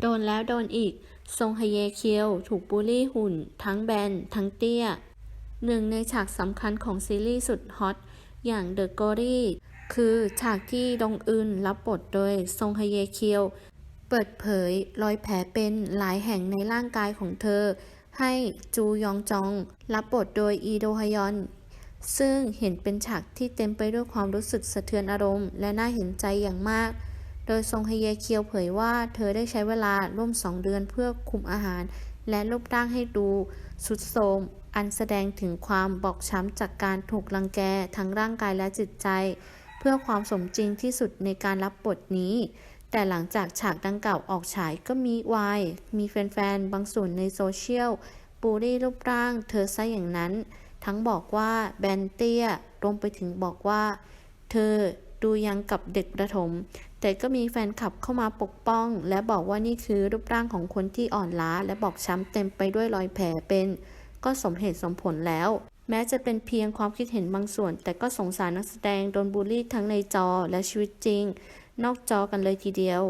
โดนแล้วโดนอีกซงฮเยเคียว ถูกบูลลี่หุ่น ทั้งแบน ทั้งเตี้ย หนึ่งในฉากสำคัญของซีรีส์สุดฮอต อย่าง The g o r y คือฉากที่ดงอึนรับบทโดยซงฮเยเคียว เปิดเผยรอยแผลเป็นหลายแห่งในร่างกายของเธอ ให้จูยองจอง รับบทโดยอีโดฮยอน ซึ่งเห็นเป็นฉากที่เต็มไปด้วยความรู้สึกสะเทือนอารมณ์ และน่าเห็นใจอย่างมาก โดยซงฮเยเคียวเผยว่าเธอได้ใช้เวลาร่วมสองเดือนเพื่อคุมอาหาร และรูปร่างให้ดูสุดโทมอันแสดงถึงความบอบช้ำจากการถูกรังแกทั้งร่างกายและจิตใจ เพื่อความสมจริงที่สุดในการรับบทนี้ แต่หลังจากฉากดังกล่าวออกฉายก็มีวาย มีแฟนๆ บางส่วนในโซเชียลบูลลี่รูปร่างเธอซะอย่างนั้น ทั้งบอกว่าแบนเตี้ยรวมไปถึงบอกว่า เธอ ดูยังกับเด็กประถม แต่ก็มีแฟนคลับเข้ามาปกป้อง และบอกว่านี่คือรูปร่างของคนที่อ่อนล้า และบอกช้ำเต็มไปด้วยรอยแผลเป็น ก็สมเหตุสมผลแล้ว แม้จะเป็นเพียงความคิดเห็นบางส่วน แต่ก็สงสารนักแสดงโดนบูลลี่ทั้งในจอและชีวิตจริง นอกจอกันเลยทีเดียว